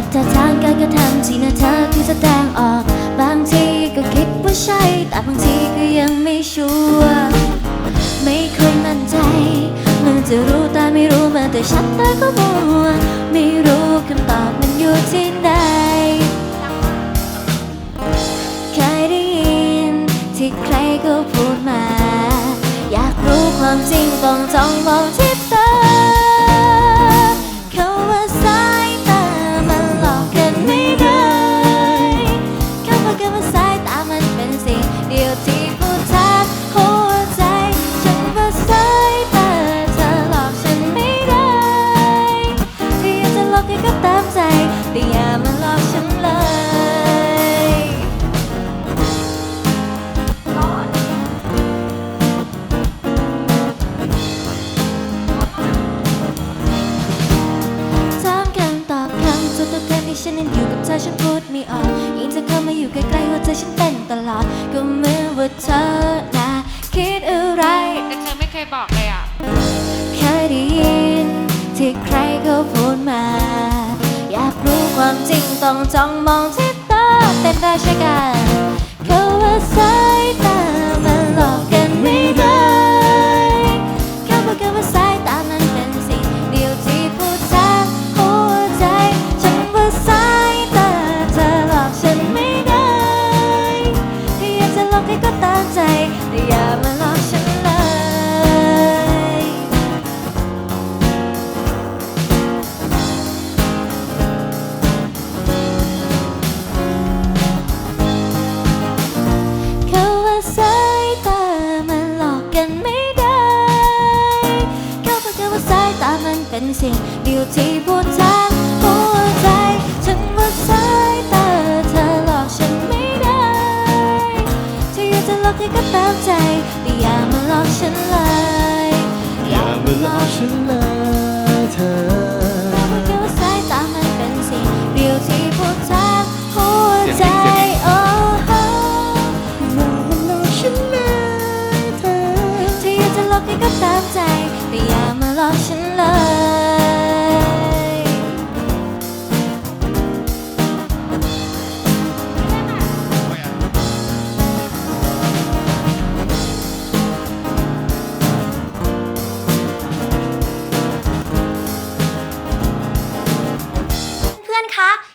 กับท่าทางการกระทำที่หน้าเธอที่แสดงออก บางทีก็คิดว่าใช่ แต่บางทีก็ยังไม่ชัวร์ไม่ค่อยมั่นใจเหมันจะรู้แต่ไม่รู้มันแต่ชัดแต่ก็มัวไม่รู้คำตอบมันอยู่ที่ไหนเคยได้ยินที่ใครก็พูดมา อยากรู้ความจริงต้องจ้องมองที่เธอ มาหลอกฉันเลยถามคำตอบคำสุดตัวแทนที่ฉันนั้นอยู่กับเธอฉันพูดไม่ออกยิ่งเธอเข้ามาอยู่ใกล้ๆหัวใจฉันเต้นตลอด ก็เหมือนว่าเธอน่ะคิดอะไร แต่เธอไม่เคยบอกเลยอะ เคยได้ยินที่ใคร ความจริงต้องจ้องมองที่ตาเต้นราชกันเขาว่าสายตา เป็นสิ่งเดียวที่พูดทางหัวใจ ฉันว่าสายตาเธอหลอกฉันไม่ได้ที่อยากจะหลอกให้ก็ตามใจ แต่อย่ามาหลอกฉันเลย อย่ามาหลอกฉันเลยเธอเขาบอกกันว่าสายตามันเป็นสิ่งเดียวที่พูดทางหัวใจโอ้โหอย่ามาหลอกฉันเลยเธอที่อยากจะหลอกให้ก็ตามใจ